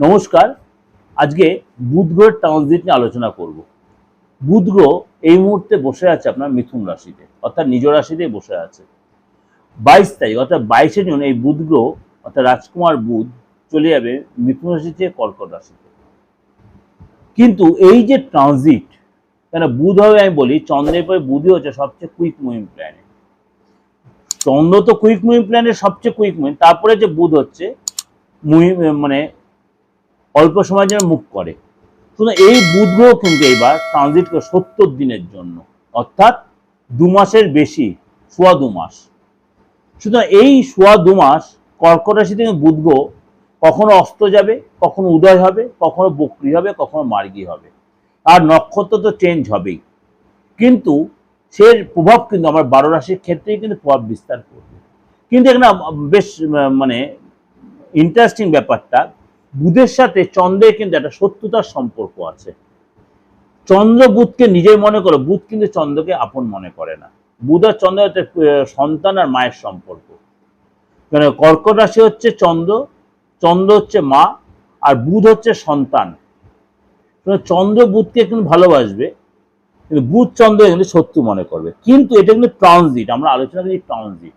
নমস্কার। আজকে বুধ গ্রহের ট্রানজিট নিয়ে আলোচনা করব। বুধ গ্রহ এই মুহূর্তে বসে আছে আপনার মিথুন রাশিতে, অর্থাৎ নিজ রাশিতেই বসে আছে। বাইশ তারিখ, অর্থাৎ বাইশে জুন এই বুধ গ্রহ অর্থাৎ রাজকুমার বুধ চলে যাবে মিথুন রাশি থেকে কর্কট রাশিতে কিন্তু এই যে ট্রানজিট কেন বুধ হবে আমি বলি, চন্দ্রের পরে বুধই হচ্ছে সবচেয়ে কুইক মুভিং প্ল্যানেট চন্দ্র তো কুইক মুভিং প্ল্যানের সবচেয়ে কুইক মুভিং তারপরে যে বুধ হচ্ছে মানে অল্প সময়ের জন্য মুখ করে। শুধু এই বুধ গ্রহ কিন্তু এইবার ট্রানজিট করে সত্তর দিনের জন্য, অর্থাৎ দু মাসের বেশি, সোয়া দু মাস। সুতরাং এই সোয়া দু মাস কর্কট রাশি থেকে বুধ গ্রহ কখনো অস্ত যাবে, কখনো উদয় হবে, কখনো বক্রি হবে, কখনো মার্গী হবে। আর নক্ষত্র তো চেঞ্জ হবেই। কিন্তু সে প্রভাব কিন্তু আমার বারো রাশির ক্ষেত্রেই কিন্তু প্রভাব বিস্তার করবে। কিন্তু এখানে বেশ মানে ইন্টারেস্টিং ব্যাপারটা বুধের সাথে চন্দ্রের কিন্তু একটা শত্রুতার সম্পর্ক আছে। চন্দ্র বুধকে নিজের মনে করে, বুধ কিন্তু চন্দ্রকে আপন মনে করে না। বুধ আর চন্দ্র সন্তান আর মায়ের সম্পর্ক। মানে কর্কট রাশি হচ্ছে চন্দ্র চন্দ্র হচ্ছে মা, আর বুধ হচ্ছে সন্তান। চন্দ্র বুধকে কিন্তু ভালোবাসবে, কিন্তু বুধ চন্দ্র কিন্তু শত্রু মনে করবে। কিন্তু এটা কিন্তু ট্রানজিট আমরা আলোচনা করি ট্রানজিট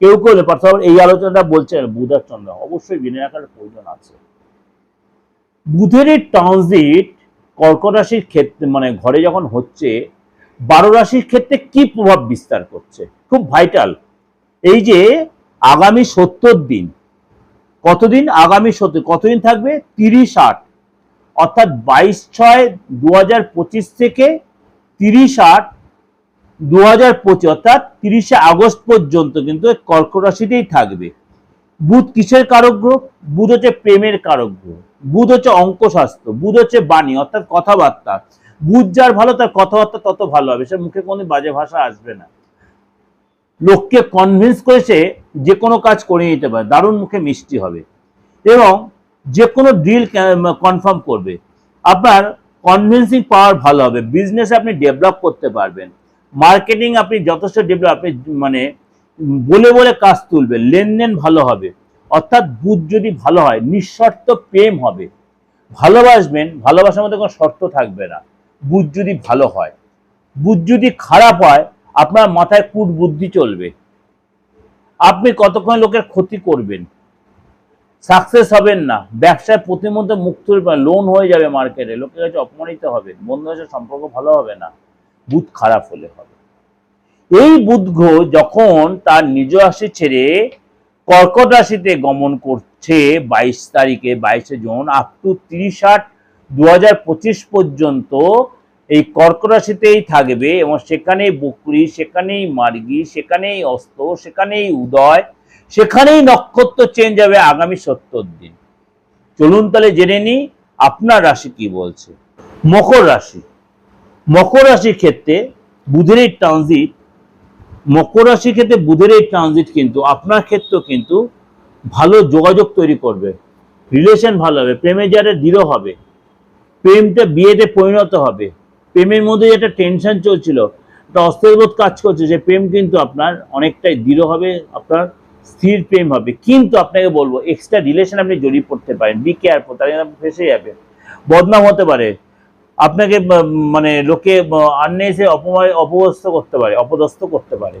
কেউ কেউ পার্থ এই আলোচনাটা বলছে বুধ আর চন্দ্র, অবশ্যই বিনয় রাখার প্রয়োজন আছে। বুধের ট্রানজিট কর্কট রাশির ক্ষেত্রে মানে ঘরে যখন হচ্ছে, বারো রাশির ক্ষেত্রে কি প্রভাব বিস্তার করছে? খুব ভাইটাল এই যে আগামী সত্তর দিন, কতদিন আগামী সত্তর, কতদিন থাকবে? তিরিশ আট। অর্থাৎ বাইশ ছয় দু পঁচিশ থেকে তিরিশ আট দু অর্থাৎ তিরিশে আগস্ট পর্যন্ত কিন্তু কর্কট রাশিতেই থাকবে। বুধ কিসের কারক গ্রহ বুধ হচ্ছে প্রেমের কারক গ্রহ বুধ হচ্ছে অঙ্কশাস্ত্র, বুধ হচ্ছে বাণী, অর্থাৎ কথাবার্তা। বুধ যার ভালো, তার কথাবার্তা তত ভালো হবে। সে মুখে কোনো বাজে ভাষা আসবে না। লোককে কনভিন্স করেছে যে কোনো কাজ করে নিতে পারে। দারুণ মুখে মিষ্টি হবে। এবং যে কোনো ডিল কনফার্ম করবে। আপনার কনভিন্সিং পাওয়ার ভালো হবে। বিজনেস আপনি ডেভেলপ করতে পারবেন। মার্কেটিং আপনি যথেষ্ট ডেভেলপ মানে বলে বলে কাজ তুলবে, লেনদেন ভালো হবে। অর্থাৎ বুধ যদি ভালো হয়, নিঃশর্ত প্রেম হবে। ভালোবাসবেন, ভালোবাসার মধ্যে কোনো শর্ত থাকবে না। বুধ যদি ভালো হয়, বুধ যদি খারাপ হয়, আপনার মাথায় কূট বুদ্ধি চলবে। আপনি কতক্ষণ লোকের ক্ষতি করবেন? সাকসেস হবেন না। ব্যবসায় প্রতিমধ্যে মুখ তুলবে লোন হয়ে যাবে মার্কেটে। লোকের কাছে অপমানিত হবে বন্ধুদের সম্পর্ক ভালো হবে না। বুধ খারাপ হলে হবে। এই গ্রহ যখন তার নিজ রাশি ছেড়ে কর্কট রাশিতে গমন করছে বাইশ তারিখে, বাইশে জুন আপ টু তিরিশ আট দু পর্যন্ত এই কর্কট রাশিতেই থাকবে এবং সেখানেই বকরি, সেখানেই মার্গী, সেখানেই অস্ত, সেখানেই উদয়, সেখানেই নক্ষত্র চেঞ্জ হবে আগামী সত্তর দিন। চলুন তাহলে জেনে নিই আপনার রাশি কি বলছে। মকর রাশি। মকর রাশির ক্ষেত্রে বুধের ট্রানজিট মকর রাশির ক্ষেত্রে বুধের এই ট্রানজিট কিন্তু, আপনার ক্ষেত্রেও কিন্তু ভালো যোগাযোগ তৈরি করবে রিলেশন ভালো হবে, প্রেমে যারা দৃঢ় হবে, প্রেমটা বিয়েতে পরিণত হবে, প্রেমের মধ্যে যেটা টেনশন চলছিল, একটা অস্থিরবোধ কাজ করছে, যে প্রেম কিন্তু আপনার অনেকটাই দৃঢ় হবে, আপনার স্থির প্রেম হবে। কিন্তু আপনাকে বলব এক্সট্রা রিলেশন আপনি জড়িয়ে পড়তে পারেন বি কেয়ারফুল তাহলে ফেসে যাবে বদনাম হতে পারে আপনাকে মানে লোকে আন্নে এসে অপময়, অপদস্থ করতে পারে, অপদস্থ করতে পারে।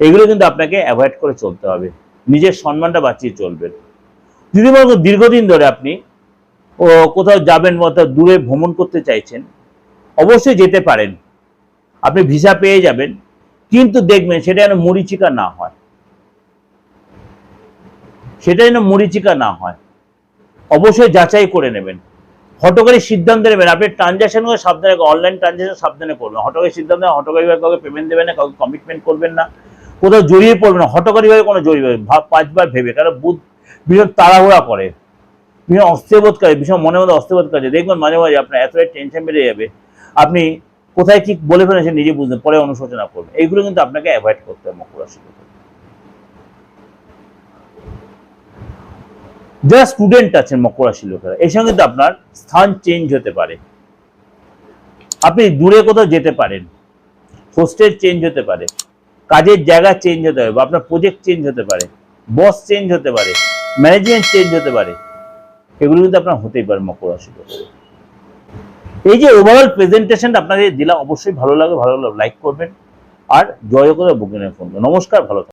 এগুলো কিন্তু আপনাকে অ্যাভয়েড করে চলতে হবে। নিজের সম্মানটা বাঁচিয়ে চলবেন। যদি বলব দীর্ঘদিন ধরে আপনি, ও, কোথাও যাবেন বা দূরে ভ্রমণ করতে চাইছেন, অবশ্যই যেতে পারেন। আপনি ভিসা পেয়ে যাবেন, কিন্তু দেখবেন সেটা যেন মরিচিকা না হয়। সেটা যেন মরিচিকা না হয়। অবশ্যই যাচাই করে নেবেন। হটকারী সিদ্ধান্ত নেবেন। আপনি ট্রানজাকশন করে সাবধানে অনলাইন ট্রানজাকশন সাবধানে করবেন। হটকারী সিদ্ধান্ত হটকারীভাবে কাউকে পেমেন্ট দেবেন না, কাউকে কমিটমেন্ট করবেন না। কোথাও জড়িয়ে পড়বেন না। হটকারীভাবে কোনো জড়িয়ে পাঁচবার ভেবে। কারণ বুধ ভীষণ তাড়াহুড়া করে। ভীষণ অস্থিরবোধ করে, ভীষণ মনে মধ্যে অস্থিরবোধ করে। দেখবেন মাঝে মাঝে আপনার এতটাই টেনশন বেড়ে যাবে। আপনি কোথায় কি বলে ফেলেন সে নিজে বুঝবেন পরে অনুশোচনা করবেন। এইগুলো কিন্তু আপনাকে অ্যাভয়েড করতে হবে মকর রাশি যারা স্টুডেন্ট আছেন মকর রাশির লোকেরা এর সঙ্গে তো আপনার স্থান চেঞ্জ হতে পারে। আপনি দূরে কোথাও যেতে পারেন হোস্টেল চেঞ্জ হতে পারে, কাজের জায়গা চেঞ্জ হতে পারে বা আপনার প্রজেক্ট চেঞ্জ হতে পারে বস চেঞ্জ হতে পারে ম্যানেজমেন্ট চেঞ্জ হতে পারে, এগুলো কিন্তু আপনার হতেই পারে মকর রাশিতে এই যে ওভারঅল প্রেজেন্টেশনটা আপনাদের দিলাম অবশ্যই ভালো লাগে, ভালো লাগলে লাইক করবেন, আর জয় করে বুকিংয়ে ফোন নমস্কার, ভালো।